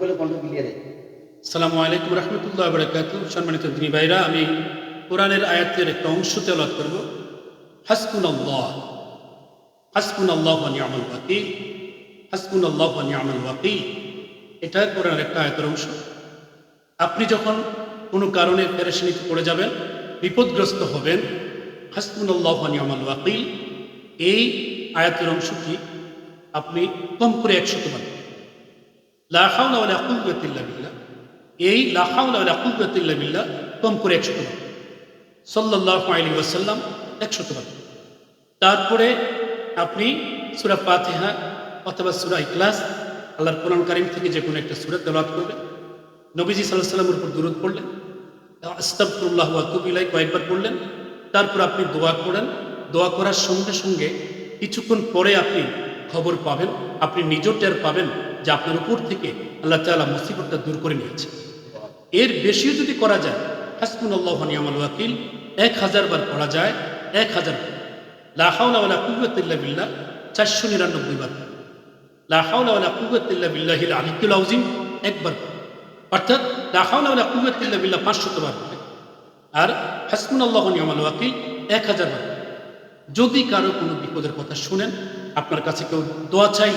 করলে কণ্ঠ মিলিয়ে দেয়। সালামু আলাইকুম রহমতুল্লাহ বরকাত সম্মানিত দিনী ভাইরা, আমি কোরআনের আয়াতের একটা অংশ তেলাত করব। হাসকুন আল্লাহ হাসকুন আল্লাহ নিয়ামল ওয়াকিল। হাসকুন আল্লাহ নিয়ামল ওয়াকিল। এটা কোরআনের একটা আয়াতের অংশ। আপনি যখন কোনো কারণে পেরেশানিতে পড়ে যাবেন, বিপদগ্রস্ত হবেন হাসকুন আল্লাহ নিয়ামল ওয়াকিল, এই আয়াতের অংশটি আপনি কম করে একশত এই লা হাওলা ওয়ালা বিল্লাহ কম করে 100 বার। সাল্লাল্লাহু আলাইহি ওয়াসাল্লাম 100 বার। তারপরে আপনি সুরা ফাতিহা অথবা সুরা ইখলাস, আল্লাহর কোরআন কারীম থেকে যে কোনো একটা সূরা তেলাওয়াত করবেন। নবীজি সাল্লাল্লাহু আলাইহি ওয়াসাল্লামের উপর দরুদ পড়লেন। আস্তাগফিরুল্লাহ ওয়া কয়েকবার পড়লেন। তারপর আপনি দোয়া করেন। দোয়া করার সঙ্গে সঙ্গে কিছুক্ষণ পরে আপনি খবর পাবেন। আপনি নিজের টের পাবেন যে আপনার উপর থেকে আল্লাহ তাআলা মুসিবতটা দূর করে নিয়েছে এর বেশিও যদি করা যায় হাসবুন আল্লাহ নিয়ামল ওয়াকিল, এক হাজার বার পড়া যায়, এক হাজার বার। লা হাওলা ওয়ালা কুওয়াতা বিল্লাহ, চারশো নিরানব্বই বার লা হাওলা ওয়ালা কুওয়াতা ইল্লা বিল্লাহিল আলিয়্যুল আযীম, একবার অর্থাৎ লা হাওলা ওয়ালা কুওয়াতা ইল্লা বিল্লাহ পাঁচশত বার। আর হাসবুন আল্লাহ নিয়ামল ওয়াকিল, এক হাজার বার যদি কারও কোনো বিপদের কথা শুনেন, আপনার কাছে কেউ দোয়া চাইল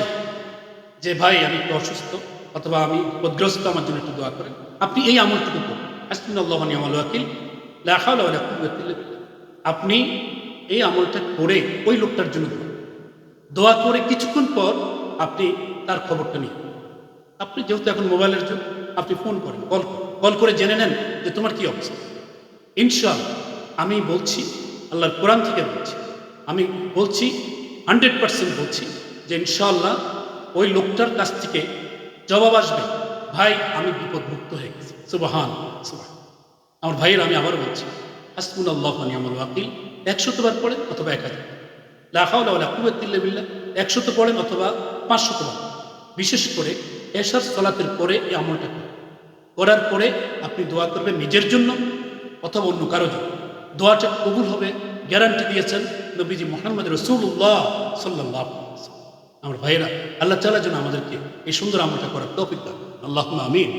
যে, ভাই, আমি একটু অসুস্থ অথবা আমি বিপদগ্রস্ত আমার জন্য একটু দোয়া করেন। আপনি এই আমলটুকু করুন। হাসবুল্লাহ নিয়ামল ওয়াকিল। লা হাওলা ওয়ালা কুওয়াতা ইল্লা বিল্লাহ। আপনি এই আমলটা করে ওই লোকটার জন্য দোয়া দোয়া করে কিছুক্ষণ পর আপনি তার খবরটা নিন আপনি যেহেতু এখন মোবাইলের যুগ, আপনি ফোন করেন, কল কল করে জেনে নেন যে, তোমার কি অবস্থা? ইনশাআল্লাহ, আমি বলছি, আল্লাহর কোরআন থেকে বলছি। আমি বলছি হান্ড্রেড পার্সেন্ট বলছি যে, ইনশাআল্লাহ ওই লোকটার কাছ থেকে জবাব আসবে, ভাই, আমি বিপদমুক্ত হয়ে গেছি। সুবাহান সুবাহ আমার ভাইয়ের আমি আবার বলছি হাসবুন আল্লাহ নিয়ামল ওয়াকিল। একশতবার পড়েন অথবা এক হাজার। লাহাউলা কুয়াতিল্লা বিল্লাহ। একশত পড়েন অথবা পাঁচশত বার বিশেষ করে এশার সলাতের পরে এই আমলটা করেন। করার পরে আপনি দোয়া করবেন নিজের জন্য অথবা অন্য কারও জন্য। দোয়াটা কবুল হবে, গ্যারান্টি দিয়েছেন নবীজি মোহাম্মদ রসুল্লাহ সাল্লাহ আমার ভাইয়েরা আল্লাহ তালা যেন আমাদেরকে এই সুন্দর আমলটা করার তৌফিক দান আল্লাহ আমিন।